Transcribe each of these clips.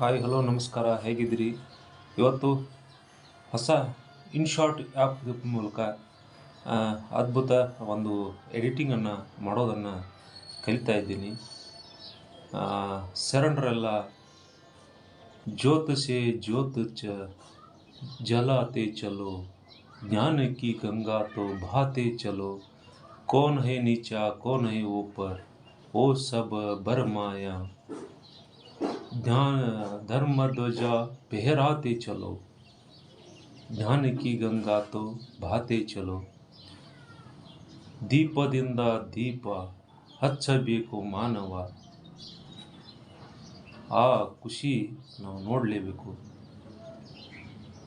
Hi hello ನಮಸ್ಕಾರ, ಹೇಗಿದ್ದೀರಿ? ಇವತ್ತು ಹೊಸ ಇನ್ಶಾರ್ಟ್ ಆ್ಯಪ್ ಮೂಲಕ ಅದ್ಭುತ ಒಂದು ಎಡಿಟಿಂಗನ್ನು ಮಾಡೋದನ್ನು ಕಲಿತಾ ಇದ್ದೀನಿ. ಸೆರೆಂಡ್ರೆಲ್ಲ ಜ್ಯೋತಿಷೆ ಜ್ಯೋತ ಚ ಜಲಾತೆ ಚಲೋ ಜ್ಞಾನಕ್ಕಿ ಗಂಗಾ ತೋ ಭಾತೆ ಚಲೋ, ಕೋನ್ ಹೇ ನೀಚಾ, ಕೋನ್ ಹೇ ಓಪರ್, ಓ ಸಬ ಬರ್ಮಾಯ ध्यान धर्म ध्वजा फहराते चलो ಜ್ಞಾನ ಕಿ ಗಂಗಾ ತೋ ಭಾತೆ ಚಲೋ ದೀಪದಿಂದ ದೀಪ ಹಚ್ಚಬೇಕು ಮಾನವ ಆ ಖುಷಿ ನಾವು ನೋಡಲೇಬೇಕು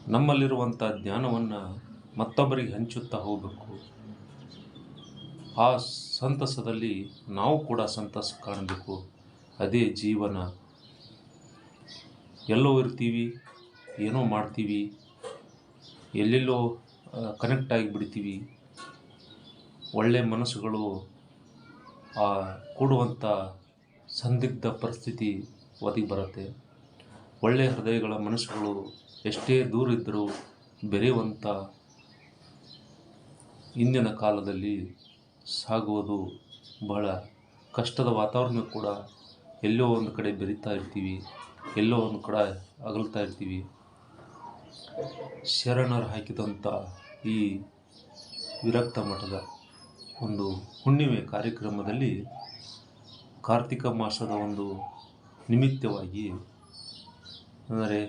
ನಮ್ಮಲ್ಲಿರುವಂಥ ಜ್ಞಾನವನ್ನು ಮತ್ತೊಬ್ಬರಿಗೆ ಹಂಚುತ್ತಾ ಹೋಗಬೇಕು ಆ ಸಂತಸದಲ್ಲಿ ನಾವು ಕೂಡ ಸಂತಸ ಕಾಣಬೇಕು ಅದೇ ಜೀವನ ಎಲ್ಲೋ ಇರ್ತೀವಿ, ಏನೋ ಮಾಡ್ತೀವಿ, ಎಲ್ಲೆಲ್ಲೋ ಕನೆಕ್ಟ್ ಆಗಿಬಿಡ್ತೀವಿ. ಒಳ್ಳೆ ಮನಸ್ಸುಗಳು ಆ ಕೂಡುವಂಥ ಸಂದಿಗ್ಧ ಪರಿಸ್ಥಿತಿ ಒದಗಿ ಬರುತ್ತೆ. ಒಳ್ಳೆಯ ಹೃದಯಗಳ ಮನಸ್ಸುಗಳು ಎಷ್ಟೇ ದೂರ ಇದ್ದರೂ ಬೆರೆಯುವಂಥ ಇಂದಿನ ಕಾಲದಲ್ಲಿ ಸಾಗುವುದು ಬಹಳ ಕಷ್ಟದ ವಾತಾವರಣ ಕೂಡ ಎಲ್ಲೋ ಒಂದು ಕಡೆ ಬೆರೀತಾ ಇರ್ತೀವಿ. ಎಲ್ಲೋ ಒಂದು ಕೂಡ ಅಗಲ್ತಾ ಇರ್ತೀವಿ. ಶರಣರು ಹಾಕಿದಂಥ ಈ ವಿರಕ್ತ ಮಠದ ಒಂದು ಹುಣ್ಣಿಮೆ ಕಾರ್ಯಕ್ರಮದಲ್ಲಿ ಕಾರ್ತಿಕ ಮಾಸದ ಒಂದು ನಿಮಿತ್ತವಾಗಿ ಅಂದರೆ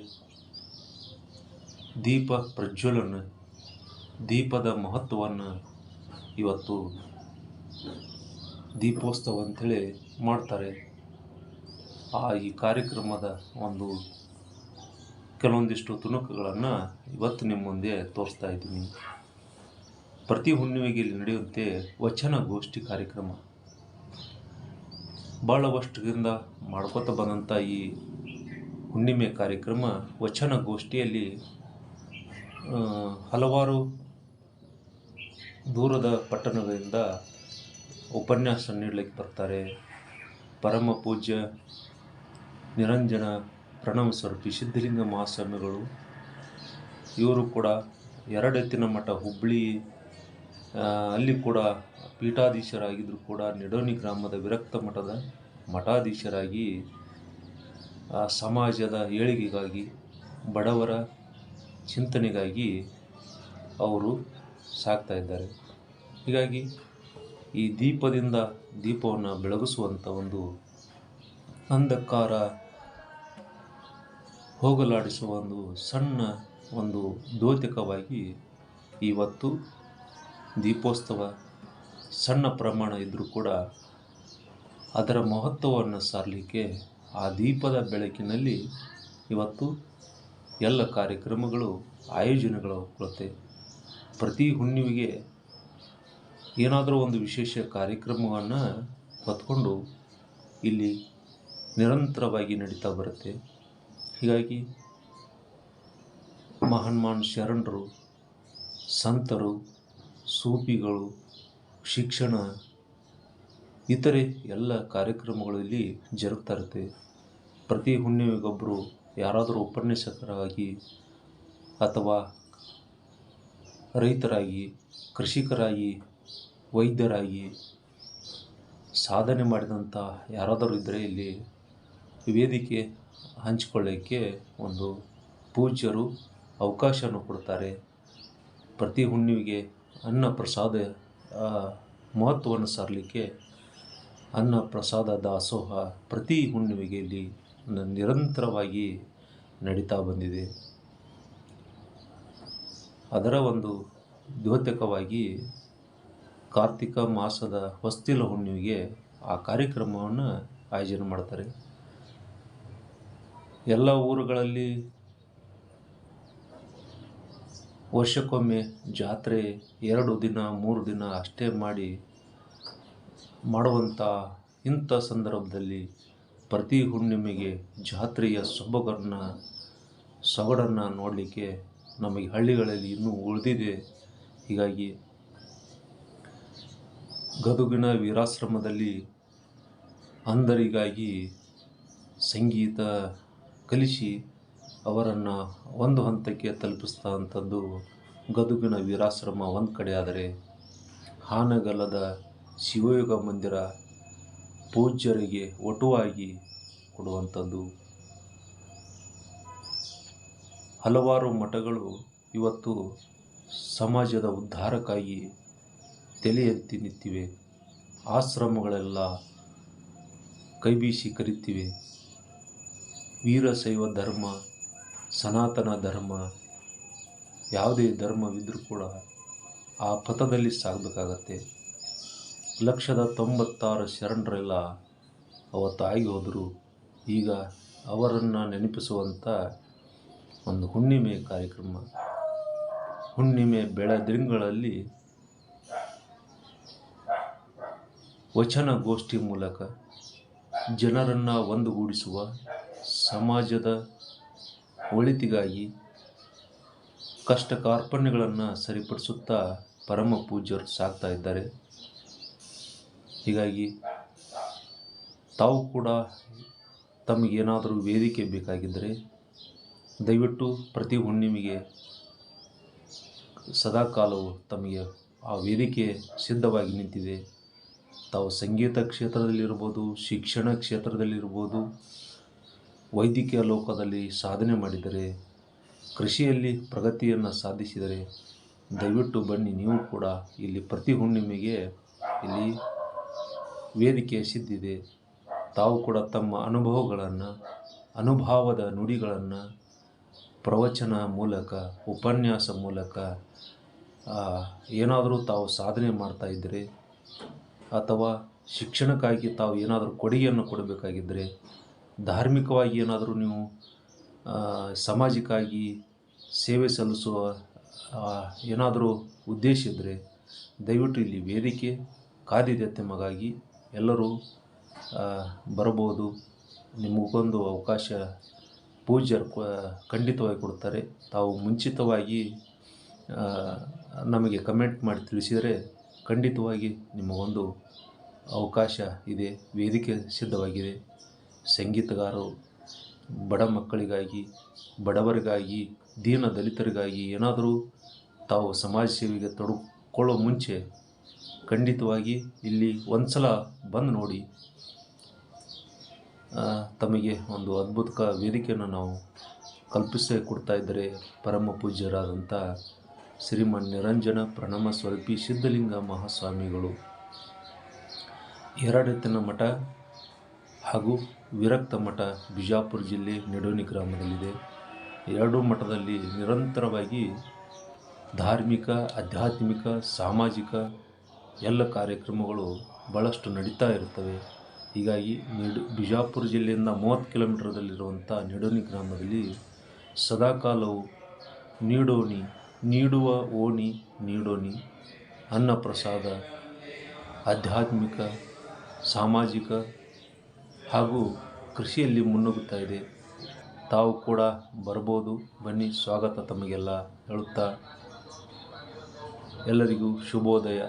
ದೀಪ ಪ್ರಜ್ವಲನ, ದೀಪದ ಮಹತ್ವವನ್ನು ಇವತ್ತು ದೀಪೋತ್ಸವ ಅಂಥೇಳಿ ಮಾಡ್ತಾರೆ. ಆ ಈ ಕಾರ್ಯಕ್ರಮದ ಒಂದು ಕೆಲವೊಂದಿಷ್ಟು ತುಣುಕುಗಳನ್ನು ಇವತ್ತು ನಿಮ್ಮ ಮುಂದೆ ತೋರಿಸ್ತಾ ಇದ್ದೀನಿ. ಪ್ರತಿ ಹುಣ್ಣಿಮೆಗೆ ಇಲ್ಲಿ ನಡೆಯುವಂತೆ ವಚನ ಗೋಷ್ಠಿ ಕಾರ್ಯಕ್ರಮ. ಭಾಳ ವರ್ಷದಿಂದ ಮಾಡ್ಕೋತ ಬಂದಂಥ ಈ ಹುಣ್ಣಿಮೆ ಕಾರ್ಯಕ್ರಮ ವಚನ ಗೋಷ್ಠಿಯಲ್ಲಿ ಹಲವಾರು ದೂರದ ಪಟ್ಟಣಗಳಿಂದ ಉಪನ್ಯಾಸ ನೀಡಲಿಕ್ಕೆ ಬರ್ತಾರೆ. ಪರಮ ಪೂಜ್ಯ ನಿರಂಜನ ಪ್ರಣವ ಸ್ವರೂಪಿ ಸಿದ್ಧಲಿಂಗ ಮಹಾಸ್ವಾಮಿಗಳು, ಇವರು ಕೂಡ ಎರಡೆತ್ತಿನ ಮಠ ಹುಬ್ಬಳ್ಳಿ ಅಲ್ಲಿ ಕೂಡ ಪೀಠಾಧೀಶರಾಗಿದ್ದರೂ ಕೂಡ, ನಿಡೋನಿ ಗ್ರಾಮದ ವಿರಕ್ತ ಮಠದ ಮಠಾಧೀಶರಾಗಿ ಸಮಾಜದ ಏಳಿಗೆಗಾಗಿ, ಬಡವರ ಚಿಂತನೆಗಾಗಿ ಅವರು ಸಾಕ್ತಾ ಇದ್ದಾರೆ. ಹೀಗಾಗಿ ಈ ದೀಪದಿಂದ ದೀಪವನ್ನು ಬೆಳಗಿಸುವಂಥ ಒಂದು ಅಂಧಕಾರ ಹೋಗಲಾಡಿಸುವ ಒಂದು ಸಣ್ಣ ಒಂದು ದ್ಯೋತಕವಾಗಿ ಇವತ್ತು ದೀಪೋತ್ಸವ ಸಣ್ಣ ಪ್ರಮಾಣ ಇದ್ದರೂ ಕೂಡ ಅದರ ಮಹತ್ವವನ್ನು ಸಾರಲಿಕ್ಕೆ ಆ ದೀಪದ ಬೆಳಕಿನಲ್ಲಿ ಇವತ್ತು ಎಲ್ಲ ಕಾರ್ಯಕ್ರಮಗಳು, ಆಯೋಜನೆಗಳು ಕೊಡುತ್ತೆ ಪ್ರತಿ ಹುಣ್ಣಿಮೆಗೆ ಏನಾದರೂ ಒಂದು ವಿಶೇಷ ಕಾರ್ಯಕ್ರಮವನ್ನು ಹೊತ್ಕೊಂಡು ಇಲ್ಲಿ ನಿರಂತರವಾಗಿ ನಡೀತಾ ಬರುತ್ತೆ. ಹೀಗಾಗಿ ಮಹಾನ್ ಶರಣರು, ಸಂತರು, ಸೂಫಿಗಳು, ಶಿಕ್ಷಣ, ಇತರೆ ಎಲ್ಲ ಕಾರ್ಯಕ್ರಮಗಳಲ್ಲಿ ಜರುಗ್ತಾ ಇರುತ್ತೆ. ಪ್ರತಿ ಹುಣ್ಣಿಮೆಗೊಬ್ಬರು ಯಾರಾದರೂ ಉಪನ್ಯಾಸಕರಾಗಿ ಅಥವಾ ರೈತರಾಗಿ, ಕೃಷಿಕರಾಗಿ, ವೈದ್ಯರಾಗಿ ಸಾಧನೆ ಮಾಡಿದಂಥ ಯಾರಾದರೂ ಇದ್ದರೆ ಇಲ್ಲಿ ವೇದಿಕೆ ಹಂಚಿಕೊಳ್ಳೋಕ್ಕೆ ಒಂದು ಪೂಜ್ಯರು ಅವಕಾಶವನ್ನು ಕೊಡ್ತಾರೆ. ಪ್ರತಿ ಹುಣ್ಣಿಮೆಗೆ ಅನ್ನ ಪ್ರಸಾದ ಮಹತ್ವವನ್ನು ಸಾರಲಿಕ್ಕೆ ಅನ್ನ ಪ್ರಸಾದ ದಾಸೋಹ ಪ್ರತಿ ಹುಣ್ಣಿಮೆಗೆ ಇಲ್ಲಿ ನಿರಂತರವಾಗಿ ನಡೀತಾ ಬಂದಿದೆ. ಅದರ ಒಂದು ದ್ಯೋತಕವಾಗಿ ಕಾರ್ತಿಕ ಮಾಸದ ಹೊಸ್ತಿಲ ಹುಣ್ಣಿಮೆಗೆ ಆ ಕಾರ್ಯಕ್ರಮವನ್ನು ಆಯೋಜನೆ ಮಾಡ್ತಾರೆ. ಎಲ್ಲ ಊರುಗಳಲ್ಲಿ ವರ್ಷಕ್ಕೊಮ್ಮೆ ಜಾತ್ರೆ ಎರಡು ದಿನ, ಮೂರು ದಿನ ಅಷ್ಟೇ ಮಾಡಿ ಮಾಡುವಂಥ ಇಂಥ ಸಂದರ್ಭದಲ್ಲಿ ಪ್ರತಿ ಹುಣ್ಣಿಮೆಗೆ ಜಾತ್ರೆಯ ಸೊಬಗನ್ನು, ಸೊಗಡನ್ನು ನೋಡಲಿಕ್ಕೆ ನಮಗೆ ಹಳ್ಳಿಗಳಲ್ಲಿ ಇನ್ನೂ ಉಳಿದಿದೆ. ಹೀಗಾಗಿ ಗದುಗಿನ ವೀರಾಶ್ರಮದಲ್ಲಿ ಅಂಧರಿಗಾಗಿ ಸಂಗೀತ ಕಲಿಸಿ ಅವರನ್ನು ಒಂದು ಹಂತಕ್ಕೆ ತಲುಪಿಸ್ತಾ ಅಂಥದ್ದು ಗದುಗಿನ ವೀರಾಶ್ರಮ ಒಂದು ಕಡೆ ಆದರೆ ಹಾನಗಲದ ಶಿವಯೋಗ ಮಂದಿರ ಪೂಜ್ಯರಿಗೆ ಒಟುವಾಗಿ ಕೊಡುವಂಥದ್ದು. ಹಲವಾರು ಮಠಗಳು ಇವತ್ತು ಸಮಾಜದ ಉದ್ಧಾರಕ್ಕಾಗಿ ತಲೆ ಎತ್ತಿ ನಿಂತಿವೆ. ಆಶ್ರಮಗಳೆಲ್ಲ ಕೈಬೀಸಿ ಕರೀತಿವೆ. ವೀರಶೈವ ಧರ್ಮ, ಸನಾತನ ಧರ್ಮ, ಯಾವುದೇ ಧರ್ಮವಿದ್ದರೂ ಕೂಡ ಆ ಪಥದಲ್ಲಿ ಸಾಗಬೇಕಾಗತ್ತೆ. ಲಕ್ಷದ ತೊಂಬತ್ತಾರು ಶರಣರೆಲ್ಲ ಅವತ್ತಾಗಿ ಹೋದರು. ಈಗ ಅವರನ್ನು ನೆನಪಿಸುವಂಥ ಒಂದು ಹುಣ್ಣಿಮೆ ಕಾರ್ಯಕ್ರಮ. ಹುಣ್ಣಿಮೆ ಬೆಳದಿಂಗಳಲ್ಲಿ ವಚನಗೋಷ್ಠಿ ಮೂಲಕ ಜನರನ್ನು ಒಂದುಗೂಡಿಸುವ ಸಮಾಜದ ಒಳಿತಿಗಾಗಿ ಕಷ್ಟ ಕಾರ್ಪಣ್ಯಗಳನ್ನು ಸರಿಪಡಿಸುತ್ತಾ ಪರಮ ಪೂಜ್ಯರು ಸಾಗ್ತಾ ಇದ್ದಾರೆ. ಹೀಗಾಗಿ ತಾವು ಕೂಡ ತಮಗೇನಾದರೂ ವೇದಿಕೆ ಬೇಕಾಗಿದ್ದರೆ ದಯವಿಟ್ಟು ಪ್ರತಿ ಹುಣ್ಣಿಮೆಗೆ ಸದಾಕಾಲವು ತಮಗೆ ಆ ವೇದಿಕೆ ಸಿದ್ಧವಾಗಿ ನಿಂತಿದೆ. ತಾವು ಸಂಗೀತ ಕ್ಷೇತ್ರದಲ್ಲಿರ್ಬೋದು, ಶಿಕ್ಷಣ ಕ್ಷೇತ್ರದಲ್ಲಿರ್ಬೋದು ವೈದ್ಯಕೀಯ ಲೋಕದಲ್ಲಿ ಸಾಧನೆ ಮಾಡಿದರೆ, ಕೃಷಿಯಲ್ಲಿ ಪ್ರಗತಿಯನ್ನು ಸಾಧಿಸಿದರೆ, ದಯವಿಟ್ಟು ಬನ್ನಿ, ನೀವು ಕೂಡ ಇಲ್ಲಿ ಪ್ರತಿ ಹುಣ್ಣಿಮೆಗೆ ಇಲ್ಲಿ ವೇದಿಕೆ ಸಿದ್ಧಿದೆ ತಾವು ಕೂಡ ತಮ್ಮ ಅನುಭವಗಳನ್ನು, ಅನುಭವದ ನುಡಿಗಳನ್ನು ಪ್ರವಚನ ಮೂಲಕ, ಉಪನ್ಯಾಸ ಮೂಲಕ ಏನಾದರೂ ತಾವು ಸಾಧನೆ ಮಾಡ್ತಾ ಇದ್ದರೆ, ಅಥವಾ ಶಿಕ್ಷಣಕ್ಕಾಗಿ ತಾವು ಏನಾದರೂ ಕೊಡುಗೆಯನ್ನು ಕೊಡಬೇಕಾಗಿದ್ದರೆ ಧಾರ್ಮಿಕವಾಗಿ ಏನಾದರೂ ನೀವು ಸಮಾಜಕ್ಕಾಗಿ ಸೇವೆ ಸಲ್ಲಿಸುವ ಏನಾದರೂ ಉದ್ದೇಶ ಇದ್ದರೆ ದಯವಿಟ್ಟು ಇಲ್ಲಿ ವೇದಿಕೆ ಕಾದಿದೆ ಎಲ್ಲರೂ ಬರಬಹುದು. ನಿಮಗೊಂದು ಅವಕಾಶ ಪೂಜ್ಯರು ಖಂಡಿತವಾಗಿ ಕೊಡ್ತಾರೆ. ತಾವು ಮುಂಚಿತವಾಗಿ ನಮಗೆ ಕಮೆಂಟ್ ಮಾಡಿ ತಿಳಿಸಿದರೆ ಖಂಡಿತವಾಗಿ ನಿಮಗೊಂದು ಅವಕಾಶ ಇದೆ. ವೇದಿಕೆ ಸಿದ್ಧವಾಗಿದೆ. ಸಂಗೀತಗಾರರು, ಬಡ ಮಕ್ಕಳಿಗಾಗಿ, ಬಡವರಿಗಾಗಿ, ದೀನ ದಲಿತರಿಗಾಗಿ ಏನಾದರೂ ತಾವು ಸಮಾಜ ಸೇವೆಗೆ ತೊಡಕೊಳ್ಳೋ ಮುಂಚೆ ಖಂಡಿತವಾಗಿ ಇಲ್ಲಿ ಒಂದು ಸಲ ಬಂದು ನೋಡಿ. ತಮಗೆ ಒಂದು ಅದ್ಭುತ ವೇದಿಕೆಯನ್ನು ನಾವು ಕಲ್ಪಿಸಿ ಕೊಡ್ತಾ ಇದ್ದರೆ ಪರಮ ಪೂಜ್ಯರಾದಂಥ ಶ್ರೀಮನ್ ನಿರಂಜನ ಪ್ರಣಮ ಸ್ವಲ್ಪಿ ಸಿದ್ಧಲಿಂಗ ಮಹಾಸ್ವಾಮಿಗಳು. ಎರಡೆತ್ತಿನ ಮಠ ಹಾಗೂ ವಿರಕ್ತ ಮಠ ಬಿಜಾಪುರ ಜಿಲ್ಲೆ ನಿಡೋನಿ ಗ್ರಾಮದಲ್ಲಿದೆ. ಎರಡೂ ಮಠದಲ್ಲಿ ನಿರಂತರವಾಗಿ ಧಾರ್ಮಿಕ, ಆಧ್ಯಾತ್ಮಿಕ, ಸಾಮಾಜಿಕ ಎಲ್ಲ ಕಾರ್ಯಕ್ರಮಗಳು ಭಾಳಷ್ಟು ನಡೀತಾ ಇರ್ತವೆ ಹೀಗಾಗಿ ನಿಡ್, ಬಿಜಾಪುರ ಜಿಲ್ಲೆಯಿಂದ ಮೂವತ್ತು ಕಿಲೋಮೀಟರ್ದಲ್ಲಿರುವಂಥ ನಿಡೋನಿ ಗ್ರಾಮದಲ್ಲಿ ಸದಾಕಾಲವು ನೀಡೋಣಿ ನೀಡುವ ಓಣಿ ನೀಡೋಣಿ ಅನ್ನಪ್ರಸಾದ, ಆಧ್ಯಾತ್ಮಿಕ, ಸಾಮಾಜಿಕ ಹಾಗೂ ಕೃಷಿಯಲ್ಲಿ ಮುನ್ನುಗ್ಗುತ್ತಾ ಇದೆ. ತಾವು ಕೂಡ ಬರ್ಬೋದು. ಬನ್ನಿ ಸ್ವಾಗತ ತಮಗೆಲ್ಲ ಹೇಳುತ್ತಾ. ಎಲ್ಲರಿಗೂ ಶುಭೋದಯ.